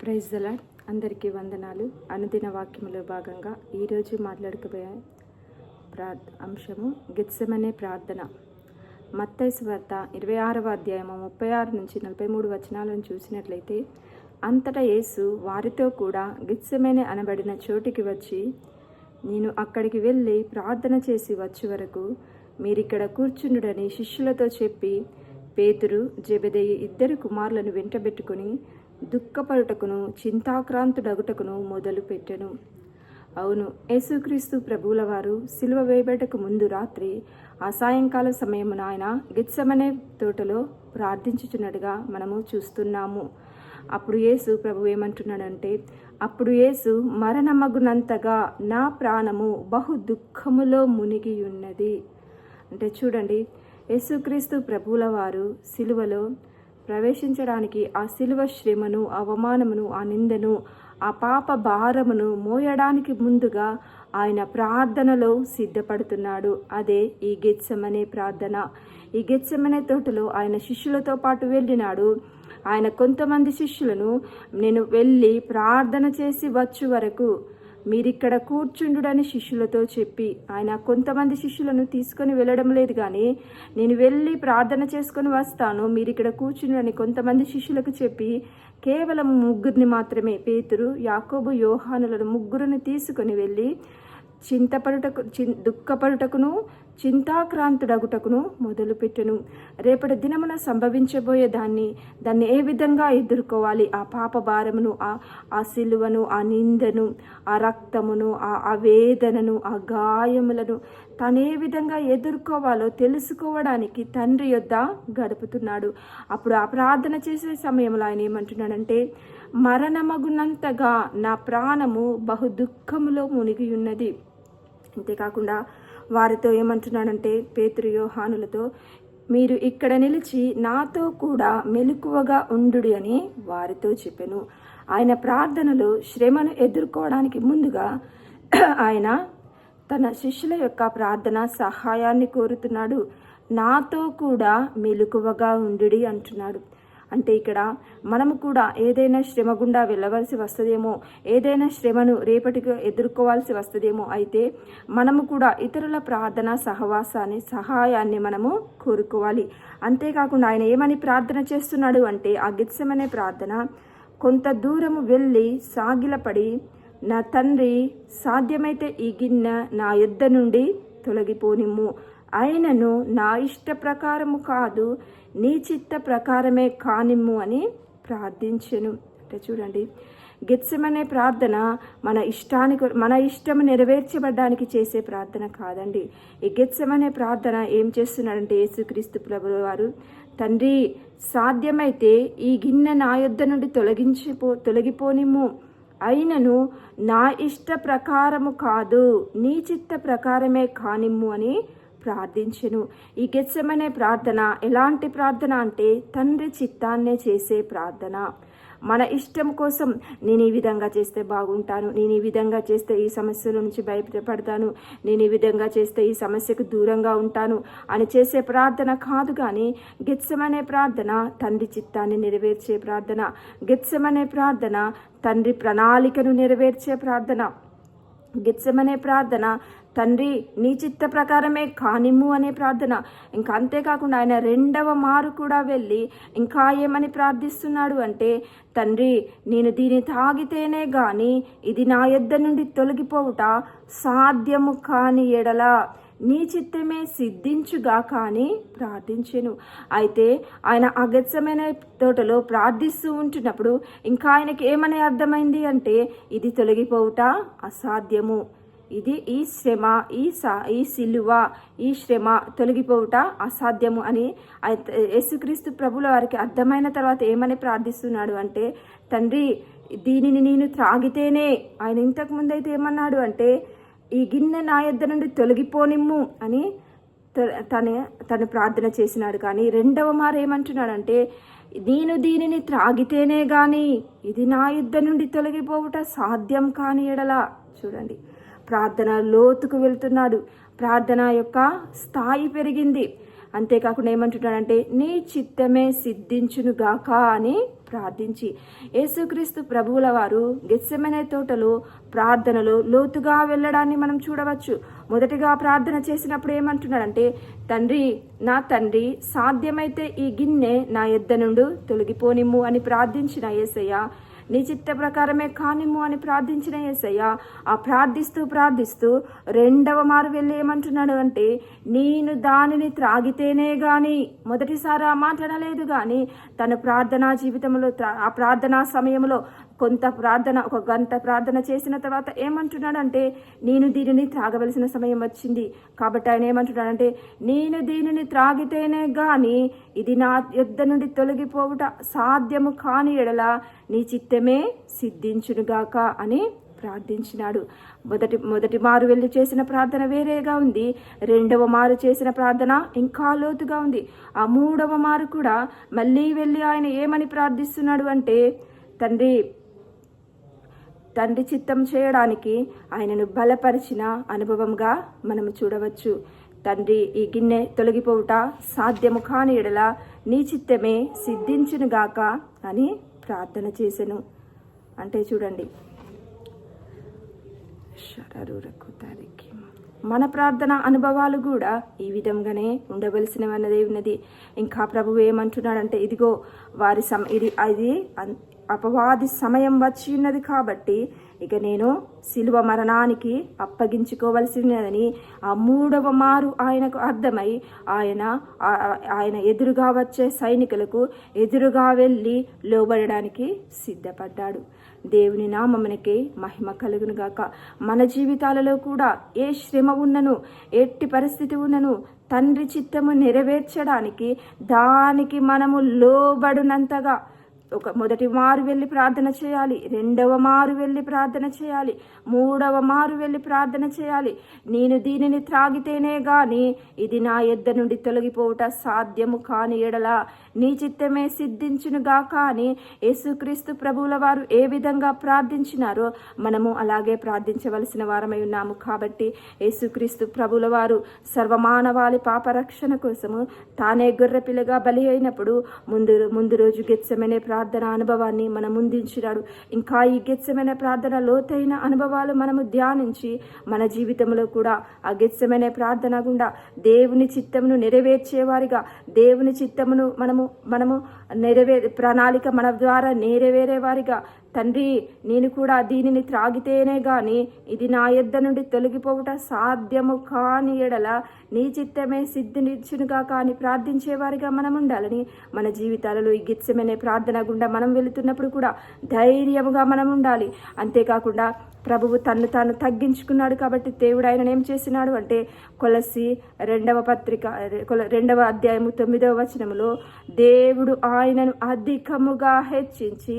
Praise the Lord అందరికీ వందనాలు. అనుదిన వాక్యములో భాగంగా ఈరోజు మాట్లాడుకోబోయే ప్రా అంశము గిత్సమనే ప్రార్థన. మత్తైసు వార్త ఇరవై ఆరవ అధ్యాయము ముప్పై ఆరు నుంచి నలభై మూడు వచనాలను చూసినట్లయితే అంతటా యేసు వారితో కూడా గిత్సమనే అనబడిన చోటికి వచ్చి నేను అక్కడికి వెళ్ళి ప్రార్థన చేసి వచ్చే వరకు మీరిక్కడ కూర్చుండుడని శిష్యులతో చెప్పి పేతురు జెబెదయి ఇద్దరు కుమారులను వెంటబెట్టుకుని దుఃఖపడుటకును చింతాక్రాంతుడగుటకును మొదలుపెట్టెను. అవును యేసుక్రీస్తు ప్రభువుల వారు సిలువ వేయబడకు ముందు రాత్రి ఆ సాయంకాల సమయమున ఆయన గిత్సమనే తోటలో ప్రార్థించుచున్నట్టుగా మనము చూస్తున్నాము. అప్పుడు యేసు ప్రభు ఏమంటున్నాడంటే అప్పుడు యేసు మరణమగునంతగా నా ప్రాణము బహు దుఃఖములో మునిగి ఉన్నది అంటే చూడండి యేసుక్రీస్తు ప్రభువుల వారు సిలువలో ప్రవేశించడానికి ఆ శిలువ శ్రమను అవమానమును ఆ నిందను ఆ పాప భారమును మోయడానికి ముందుగా ఆయన ప్రార్థనలో సిద్ధపడుతున్నాడు. అదే ఈ గెత్సమనే ప్రార్థన. ఈ గెత్సమనే తోటలో ఆయన శిష్యులతో పాటు వెళ్ళినాడు. ఆయన కొంతమంది శిష్యులను నేను వెళ్ళి ప్రార్థన చేసి వచ్చు వరకు మీరిక్కడ కూర్చుండుడని శిష్యులతో చెప్పి ఆయన కొంతమంది శిష్యులను తీసుకొని వెళ్ళడం లేదు కానీ నేను వెళ్ళి ప్రార్థన చేసుకొని వస్తాను. మీరు ఇక్కడ కూర్చుండని కొంతమంది శిష్యులకు చెప్పి కేవలం ముగ్గురిని మాత్రమే పేతురు యాకోబు యోహానులను ముగ్గురిని తీసుకొని వెళ్ళి చింతపడుటకు చి దుఃఖపడుటకును చింతాక్రాంతుడగుటకును మొదలుపెట్టెను. రేపటి దినమున సంభవించబోయే దాన్ని దాన్ని ఏ విధంగా ఎదుర్కోవాలి? ఆ పాప భారమును ఆ ఆ సిలువను ఆ నిందను ఆ రక్తమును ఆ ఆవేదనను ఆ గాయములను తను ఏ విధంగా ఎదుర్కోవాలో తెలుసుకోవడానికి తండ్రి యొద్ద గడుపుతున్నాడు. అప్పుడు ఆ ప్రార్థన చేసే సమయంలో ఆయన ఏమంటున్నాడంటే మరణమగునంతగా నా ప్రాణము బహు దుఃఖములో మునిగి ఉన్నది అంతేకాకుండా వారితో ఏమంటున్నాడంటే పేతురు హానులతో మీరు ఇక్కడ నిలిచి నాతో కూడా మెలకువగా ఉండు అని వారితో చెప్పాను. ఆయన ప్రార్థనలో శ్రమను ఎదుర్కోవడానికి ముందుగా ఆయన తన శిష్యుల యొక్క ప్రార్థన సహాయాన్ని కోరుతున్నాడు. నాతో కూడా మెలకువగా ఉండు అంటున్నాడు. అంటే ఇక్కడ మనము కూడా ఏదైనా శ్రమ గుండా వెళ్ళవలసి వస్తుందేమో ఏదైనా శ్రమను రేపటికి ఎదుర్కోవాల్సి వస్తుందేమో అయితే మనము కూడా ఇతరుల ప్రార్థన సహవాసాన్ని సహాయాన్ని మనము కోరుకోవాలి. అంతేకాకుండా ఆయన ఏమని ప్రార్థన చేస్తున్నాడు అంటే ఆ గిత్సమనే ప్రార్థన కొంత దూరము వెళ్ళి సాగిలపడి నా తండ్రి సాధ్యమైతే ఈ గిన్నె నా యుద్ధ నుండి తొలగిపోనిమ్ము. ఆయనను నా ఇష్ట ప్రకారము కాదు నీ చిత్త ప్రకారమే కానిమ్ము అని ప్రార్థించెను. అంటే చూడండి గెత్సమనే ప్రార్థన మన ఇష్టానికి మన ఇష్టం నెరవేర్చబడ్డానికి చేసే ప్రార్థన కాదండి. ఈ గెత్సమనే ప్రార్థన ఏం చేస్తున్నాడంటే యేసుక్రీస్తు ప్రభు వారు తండ్రి సాధ్యమైతే ఈ గిన్నె నా యొద్ద నుండి తొలగించిపో తొలగిపోనిమ్ము. అయినను నా ఇష్ట ప్రకారము కాదు నీ చిత్త ప్రకారమే కానిమ్ము అని ప్రార్థించెను. ఈ గెచ్చమనే ప్రార్థన ఎలాంటి ప్రార్థన అంటే తండ్రి చిత్తాన్నే చేసే ప్రార్థన. మన ఇష్టం కోసం నేను ఈ విధంగా చేస్తే బాగుంటాను నేను ఈ విధంగా చేస్తే ఈ సమస్యల నుంచి బయటపడతాను నేను ఈ విధంగా చేస్తే ఈ సమస్యకు దూరంగా ఉంటాను అని చేసే ప్రార్థన కాదు కానీ గెత్సమనే ప్రార్థన తండ్రి చిత్తాన్ని నెరవేర్చే ప్రార్థన గెచ్చమనే ప్రార్థన తండ్రి ప్రణాళికను నెరవేర్చే ప్రార్థన. గిచ్చమనే ప్రార్థన తండ్రి నీ చిత్త ప్రకారమే కానిమ్ము అనే ప్రార్థన. ఇంకా అంతేకాకుండా ఆయన రెండవ మారు కూడా వెళ్ళి ఇంకా ఏమని ప్రార్థిస్తున్నాడు అంటే తండ్రి నేను దీన్ని తాగితేనే గాని ఇది నా యొద్ద నుండి తొలగిపోవుట సాధ్యము కాని ఎడల. నీ చిత్తమే సిద్ధించుగా కానీ ప్రార్థించెను. అయితే ఆయన అగత్యమైన తోటలో ప్రార్థిస్తూ ఉంటున్నప్పుడు ఇంకా ఆయనకి ఏమని అర్థమైంది అంటే ఇది తొలగిపోవుట అసాధ్యము. ఇది ఈ శ్రమ ఈ సా ఈ సిలువ ఈ శ్రమ తొలగిపోవుట అసాధ్యము అని యేసుక్రీస్తు ప్రభుల వారికి అర్థమైన తర్వాత ఏమని ప్రార్థిస్తున్నాడు అంటే తండ్రి దీనిని నేను త్రాగితేనే ఆయన ఇంతకు ముందైతే ఏమన్నాడు అంటే ఈ గిన్నె నా యొద్ద నుండి తొలగిపోనిమ్ము అని తన తను ప్రార్థన చేసినాడు. కానీ రెండవ మారు ఏమంటున్నాడంటే నేను దీనిని త్రాగితేనే కానీ ఇది నా యుద్ధ నుండి తొలగిపోవుట సాధ్యం కాని ఎడలా చూడండి. ప్రార్థన లోతుకు వెళ్తున్నాడు. ప్రార్థన యొక్క స్థాయి పెరిగింది. అంతేకాకుండా ఏమంటున్నాడంటే నీ చిత్తమే సిద్ధించును గాక అని ప్రార్థించి. యేసుక్రీస్తు ప్రభువుల వారు గెస్సెమనే తోటలో ప్రార్థనలో లోతుగా వెళ్ళడాన్ని మనం చూడవచ్చు. మొదటిగా ప్రార్థన చేసినప్పుడు ఏమంటున్నాడంటే తండ్రి నా తండ్రి సాధ్యమైతే ఈ గిన్నె నా ఎద్ద నుండి తొలగిపోనిమ్ము అని ప్రార్థించిన యేసయ్య నీ చిత్త ప్రకారమే కానిము అని ప్రార్థించిన యేసయ్య ఆ ప్రార్థిస్తూ ప్రార్థిస్తూ రెండవ మారు వెళ్ళి ఏమంటున్నాడు అంటే నేను దానిని త్రాగితేనే గాని మొదటిసారి ఆ మాట అనలేదు కానీ తన ప్రార్థనా జీవితంలో ఆ ప్రార్థనా సమయంలో కొంత ప్రార్థన ఒక గంట ప్రార్థన చేసిన తర్వాత ఏమంటున్నాడంటే నేను దీనిని త్రాగవలసిన సమయం వచ్చింది. కాబట్టి ఆయన ఏమంటున్నాడంటే నేను దీనిని త్రాగితేనే కానీ ఇది నా యుద్ధ నుండి తొలగిపోవుట సాధ్యము కాని ఎడల నీ చిత్తమే సిద్ధించునుగాక అని ప్రార్థించినాడు. మొదటి మొదటి మారు వెళ్ళి చేసిన ప్రార్థన వేరేగా ఉంది. రెండవ మారు చేసిన ప్రార్థన ఇంకా లోతుగా ఉంది. ఆ మూడవ మారు కూడా మళ్ళీ వెళ్ళి ఆయన ఏమని ప్రార్థిస్తున్నాడు అంటే తండ్రి తండ్రి చిత్తం చేయడానికి ఆయనను బలపరిచిన అనుభవంగా మనం చూడవచ్చు. తండ్రి ఈ గిన్నె తొలగిపోవుట సాధ్యము కాని ఎడల నీ చిత్తమే సిద్ధించునుగాక అని ప్రార్థన చేశాను అంటే చూడండి. మన ప్రార్థన అనుభవాలు కూడా ఈ విధంగానే ఉండవలసినవన్నదే ఉన్నది ఇంకా ప్రభు ఏమంటున్నాడంటే ఇదిగో వారి సమ ఇది అది అన్- అపవాది సమయం వచ్చి ఉన్నది కాబట్టి ఇక నేను శిలువ మరణానికి అప్పగించుకోవలసినదని ఆ మూడవ మారు ఆయనకు అర్థమై ఆయన ఆయన ఎదురుగా వచ్చే సైనికులకు ఎదురుగా వెళ్ళి లోబడడానికి సిద్ధపడ్డాడు. దేవుని నామమునికి మహిమ కలుగును గాక. మన జీవితాలలో కూడా ఏ శ్రమ ఉన్నను ఎట్టి పరిస్థితి ఉన్నను తండ్రి చిత్తము నెరవేర్చడానికి దానికి మనము లోబడినంతగా ఒక మొదటి మారు వెళ్ళి ప్రార్థన చేయాలి రెండవ మారు వెళ్ళి ప్రార్థన చేయాలి మూడవ మారు వెళ్ళి ప్రార్థన చేయాలి. నేను దీనిని త్రాగితేనే గాని ఇది నా ఎద్ద నుండి తొలగిపోవుట సాధ్యము కాని ఎడల నీ చిత్తమే సిద్ధించునుగా కానీ యేసుక్రీస్తు ప్రభువుల వారు ఏ విధంగా ప్రార్థించినారో మనము అలాగే ప్రార్థించవలసిన వారమై ఉన్నాము. కాబట్టి యేసుక్రీస్తు ప్రభుల వారు సర్వమానవాళి పాపరక్షణ కోసము తానే గొర్రెపిల్లగా బలి అయినప్పుడు ముందు ముందు రోజు గెచ్చమనే ప్రార్థన ప్రార్థన అనుభవాన్ని మనం ముందుంచినాడు. ఇంకా ఈ గెచ్చమైన ప్రార్థన లోతైన అనుభవాలు మనము ధ్యానించి మన జీవితంలో కూడా ఆ గెచ్చమైన ప్రార్థన గుండా దేవుని చిత్తమును నెరవేర్చేవారిగా దేవుని చిత్తమును మనము మనము నెరవే ప్రణాళిక మన ద్వారా నెరవేరే వారిగా తండ్రి నేను కూడా దీనిని త్రాగితేనే గాని ఇది నా యొద్ద నుండి తొలగిపోవుట సాధ్యము కాని ఎడల నీ చిత్తమే సిద్ధినిచ్చునుగా కానీ ప్రార్థించేవారిగా మనం ఉండాలని మన జీవితాలలో ఈ గిత్సమనే ప్రార్థన గుండా మనం వెళుతున్నప్పుడు కూడా ధైర్యముగా మనం ఉండాలి. అంతేకాకుండా ప్రభువు తన్ను తాను తగ్గించుకున్నాడు కాబట్టి దేవుడు ఆయన ఏం చేసినాడు అంటే కొలసి రెండవ పత్రిక రెండవ అధ్యాయము తొమ్మిదవ వచనములో దేవుడు ఆయనను అధికముగా హెచ్చించి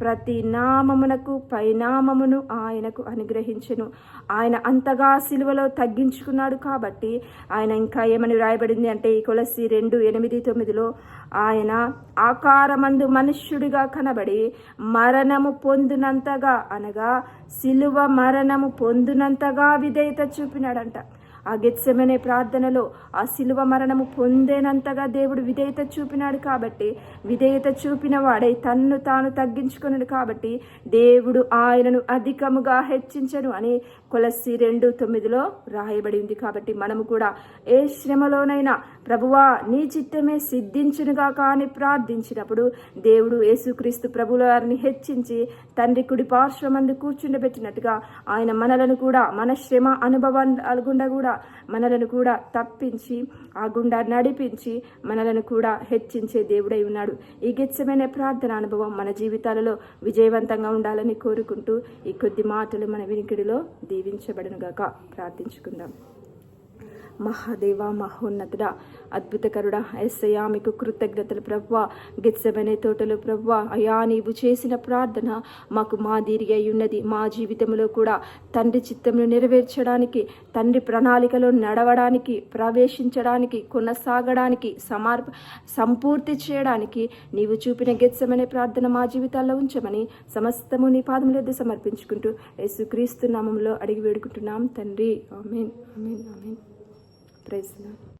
ప్రతి నామమునకు పైనామమును ఆయనకు అనుగ్రహించను. ఆయన అంతగా సిలువలో తగ్గించుకున్నాడు కాబట్టి ఆయన ఇంకా ఏమని రాయబడింది అంటే ఈ కొలసి రెండు ఎనిమిది తొమ్మిదిలో ఆయన ఆకారమందు మనుష్యుడిగా కనబడి మరణము పొందినంతగా అనగా సిలువ మరణము పొందినంతగా విధేయత చూపినాడంట. ఆ గెత్సెమనే ప్రార్థనలో ఆ శిలువ మరణము పొందేనంతగా దేవుడు విధేయత చూపినాడు కాబట్టి విధేయత చూపిన వాడై తన్ను తాను తగ్గించుకున్నాడు కాబట్టి దేవుడు ఆయనను అధికముగా హెచ్చించను అని కొలసి రెండు తొమ్మిదిలో రాయబడింది కాబట్టి మనము కూడా ఏ శ్రమలోనైనా ప్రభువా నీ చిత్తమే సిద్ధించునుగా కానీ ప్రార్థించినప్పుడు దేవుడు యేసుక్రీస్తు ప్రభుల వారిని హెచ్చించి తండ్రి కుడి పార్శ్వమందు కూర్చుండబెట్టినట్టుగా ఆయన మనలను కూడా మన శ్రమ అనుభవం గుండా కూడా మనలను కూడా తప్పించి ఆ గుండా నడిపించి మనలను కూడా హెచ్చించే దేవుడై ఉన్నాడు. ఈ గిచ్చమైన ప్రార్థన అనుభవం మన జీవితాలలో విజయవంతంగా ఉండాలని కోరుకుంటూ ఈ కొద్ది మాటలు మన వినికిడిలో దీవించబడునుగాక. ప్రార్థించుకుందాం. మహాదేవ మహోన్నతుడ అద్భుతకరుడ ఎస్సయా మీకు కృతజ్ఞతలు ప్రవ్వ గెత్సబనే తోటలు ప్రవ్వ. అయా నీవు చేసిన ప్రార్థన మాకు మాదిరి అయి ఉన్నది మా జీవితంలో కూడా తండ్రి చిత్తమును నెరవేర్చడానికి తండ్రి ప్రణాళికలో నడవడానికి ప్రవేశించడానికి కొనసాగడానికి సమార్ సంపూర్తి చేయడానికి నీవు చూపిన గెత్సమనే ప్రార్థన మా జీవితాల్లో ఉంచమని సమస్తము నీ పాదముల వద్ద సమర్పించుకుంటూ యేసుక్రీస్తు నామంలో అడిగి వేడుకుంటున్నాం. తండ్రి amen amen amen. Praise Lord